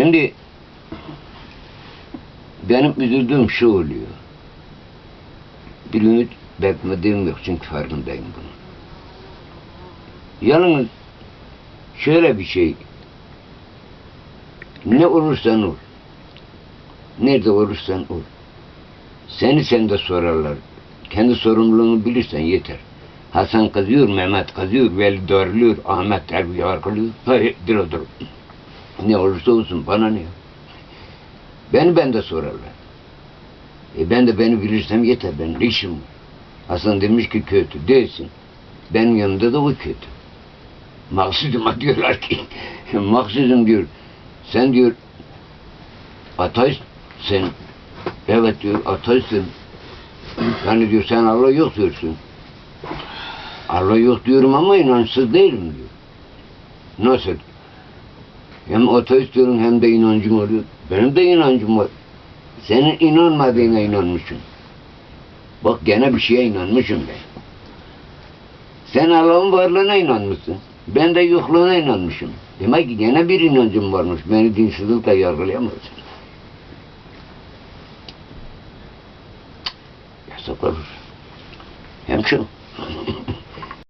Şimdi benim üzüldüğüm şu oluyor. Bir ümit bekmediğim yok çünkü farkındayım bunun. Yalnız şöyle bir şey. Ne olursan ol. Nerede olursan ol. Seni sende sorarlar. Kendi sorumluluğunu bilirsen yeter. Hasan kazıyor, Mehmet kazıyor, Veli darlıyor, Ahmet terbiye arkalıyor. Hayır, dur dur. Ne olursa olsun bana ne? Beni bende sorarlar. E ben de beni bilirsem yeter, benim işim var. Hasan demiş ki kötü, değilsin. Benim yanımda da o kötü. Maksuduma diyorlar ki, maksudum diyor, sen diyor, ateistsin. Evet diyor, ateistsin. Yani diyor, sen Allah yok diyorsun. Allah yok diyorum ama inançsız değilim diyor. Nasıl? Hem ateist diyorum hem de inancım oluyor. Benim de inancım var. Senin inanmadığına inanmışım. Bak gene bir şeye inanmışım ben. Sen Allah'ın varlığına inanmışsın. Ben de yokluğuna inanmışım. Demek ki gene bir inancım varmış. Beni dinsizlikle yargılayamazsın. Yasak olur. Hemşire.